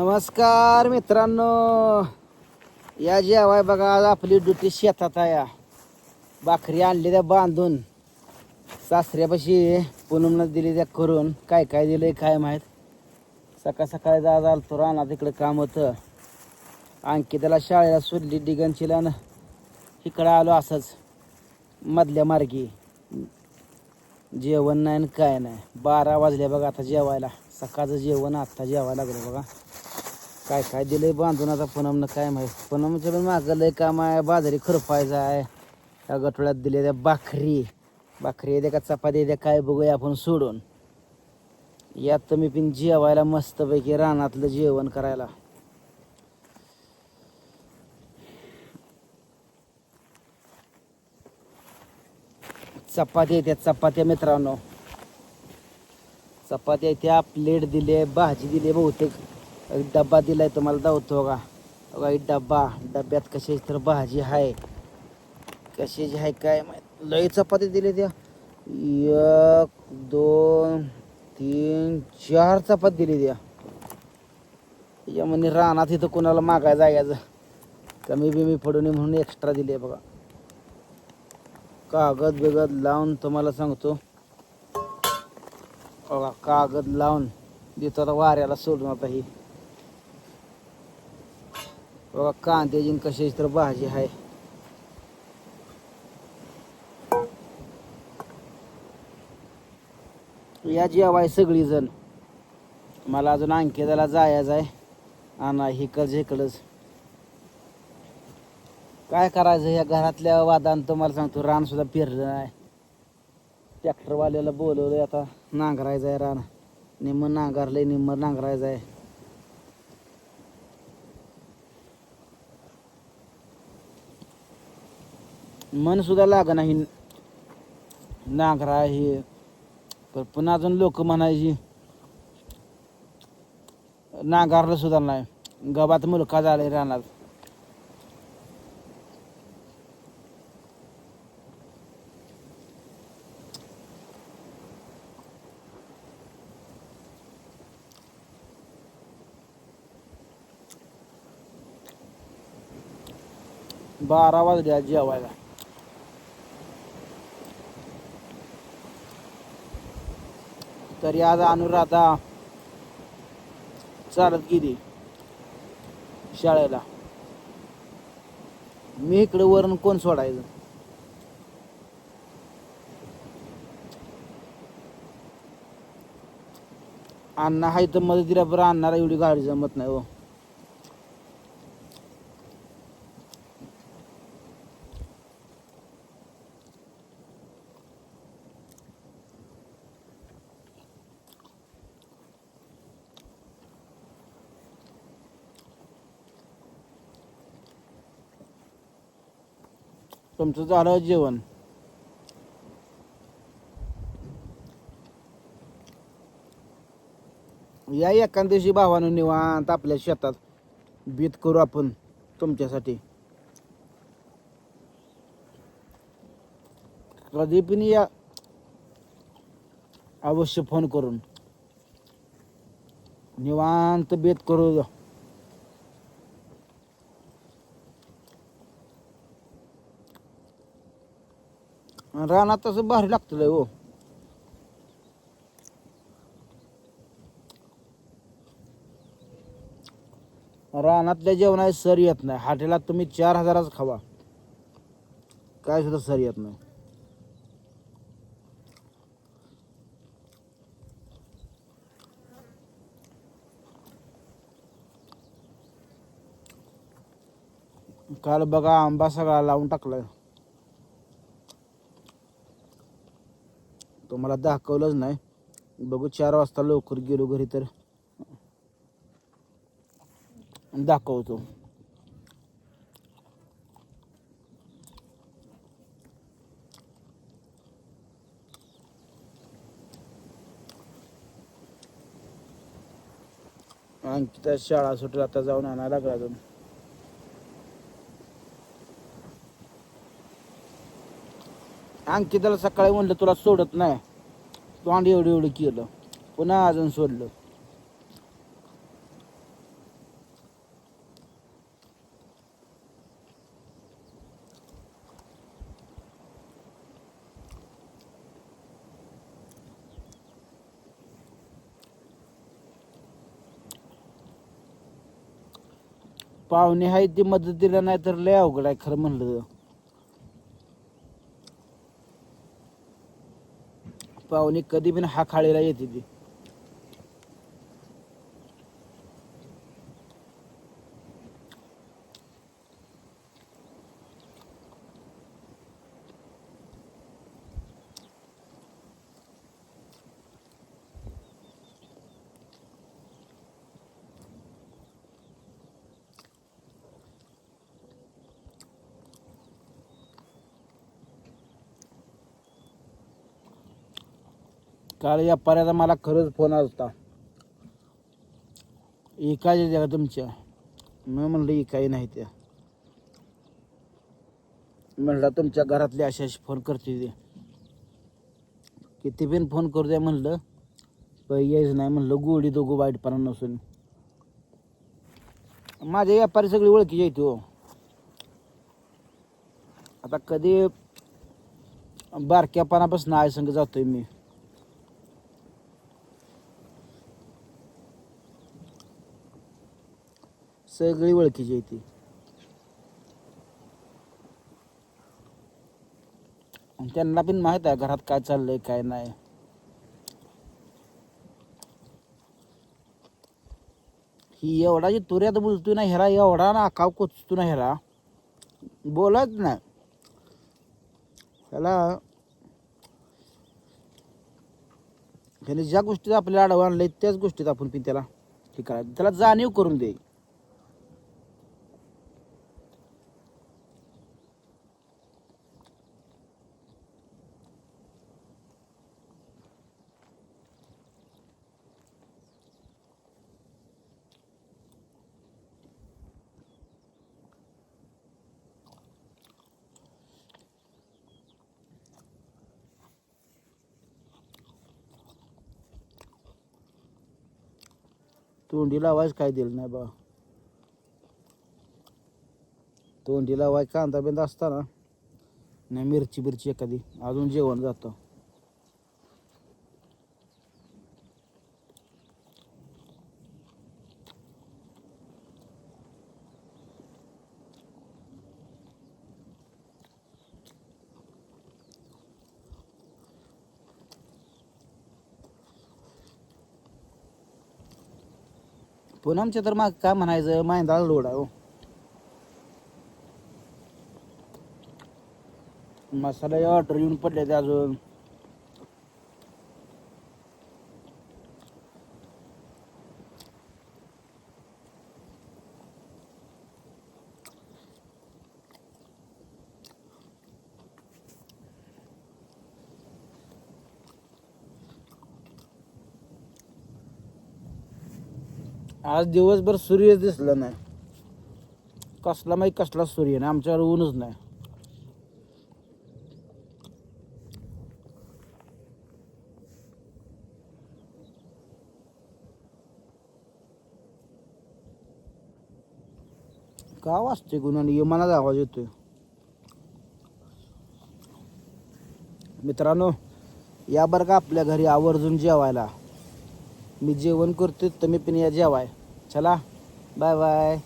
नमस्कार मित्रांनो. या जेवाय बघा आज आपली ड्युटी शेतात आहे. भाकरी आणली त्या बांधून. सासऱ्यापाशी पुनमनं दिली त्या करून. काय काय दिलंय काय माहीत? सकाळ सकाळी जा आलतो रानात तिकडं काम होतं. आणखी त्याला शाळेला सुटली डिगनचीला ना इकडं आलो असंच. मधल्या मार्गी. जेवण नाही आणि काय नाही. बारा वाजले बघा आता जेवायला. सकाळचं जेवण आत्ता जेवायला लागलं बघा. काय काय दिलंय बांधून आता पुनमनं काय माहीत? पूनमचं पण मागं लय काम आहे. बाजारी खुरपायचं आहे. त्या गटोळ्यात दिले त्या भाकरी. भाकरी येते का चपाती येते काय बघूया आपण सोडून. यात तुम्ही पण जेवायला मस्तपैकी रानातलं जेवण करायला. चपाती येते चपात्या मित्रांनो. चपात्या येत्या प्लेट दिले भाजी दिली बहुतेक. एक डब्बा दिलाय तुम्हाला दावतो बघा. बघा एक डब्बा. डब्यात कशाची तर भाजी आहे. कशाची आहे काय माहीत? लई चपाती दिली त्या. एक दोन तीन चार चपाती दिली त्या. म्हणे रानात इथं कोणाला मागायचं जायचं. कमी बिमी पडू नये म्हणून एक्स्ट्रा दिली आहे बघा. कागद बिगद लावून तुम्हाला सांगतो. बघा कागद लावून देतो आता वाऱ्याला सोडून आता ही. बघा कांद्याची कशाची तर भाजी आहे या जेवाय सगळी जण मला अजून अंकेदाला जायचं आहे. आणा हिकडच हिकडच काय करायचं या घरातल्या वादान तुम्हाला सांगतो रान सुद्धा पेरलं नाही. ट्रॅक्टरवाल्याला बोलवलं आता नांगरायचं आहे रान. निम्म नांगरलंय निम्म नांगरायचं आहे मन सुद्धा नाही. नांगरा हे. पण पुन्हा अजून लोक म्हणायची नांगारलं सुद्धा नाही. गबात मुलका झालाय रानात. बारा वाजले जेवायला. तरी आज अनुराधा चालत गेली शाळेला. मी इकडे वरून कोण सोडायचं? अण्णा हाय तर मध्ये बरं अण्णाला एवढी गाडी जमत नाही हो. तुमचं झालं जेवण. या एखाद दिवशी भावानं निवांत आपल्या शेतात बीत करू आपण तुमच्यासाठी. कधी पण या अवश्य फोन करून निवांत बेत करू रानात तसं भारी लागतं लय हो. रानातल्या जेवणाची सर येत नाही. हॉटेलात तुम्ही चार हजाराच खावा. काय सुद्धा सर येत नाही. काल बघा आंबा सगळा लावून टाकलाय. तुम्हाला दाखवलंच नाही. बघू चार वाजता लवकर गेलो घरी तर. दाखवतो. आणखी त्या शाळा सुटेल आता जाऊन आणायला लागला अजून. अंकिताला सकाळी म्हणलं तुला सोडत नाही. तोंड एवढं एवढं केलं. पुन्हा अजून सोडलं. पाहुणे आहेत ते मदतीला नाही तर लय अवघड आहे खरं म्हणलं पाहुणे कधी पण हा खाळीला येते ती. काल या पर्याचा मला खरंच फोन आला होता. एकाच्या जगा तुमच्या? मी म्हणलं इकाई नाही त्या. म्हणलं तुमच्या घरातले अशा अशी फोन करते ते. किती पण फोन करू द्या म्हणलं पण नाही म्हणलं गोडी दोघं वाईटपणा नसून. माझे व्यापारी सगळी ओळखीची येते हो. आता कधी बारक्यापणापासून आय संग जातोय मी. सगळी ओळखीची आहे ती. त्यांना पण माहीत आहे घरात काय चाललंय काय नाही. ही एवढा जी तुऱ्यात बोलतोय ना हेरा एवढा ना आकाव कोचतो ना हेरा बोलत नाही. त्याला ह्याने ज्या गोष्टीत आपल्याला आडवं आणलंय त्याच गोष्टीत आपण पण त्याला हे करायचं. त्याला जाणीव करून देईल तोंडी लावायच काय दिलं नाही बा. तोंडी लावाय कांदा बिंदा असताना नाही मिरची बिरची एखादी. अजून जेवण जातं. पूनमच्या तर मग काय म्हणायचं? माहिंदाला लोड आहे हो. मसाला ऑर्डर येऊन पडले ते अजून. आज दिवसभर सूर्य दिसला नाही. कसला माहीत कसला सूर्य नाही आमच्यावर ऊनच नाही. का वाजते गुन्ह्याने मनात आवाज येतोय. मित्रांनो या बरं का आपल्या घरी आवर्जून जेवायला. मी जेवण करतोय तुम्ही पण या जेवाय. चला बाय बाय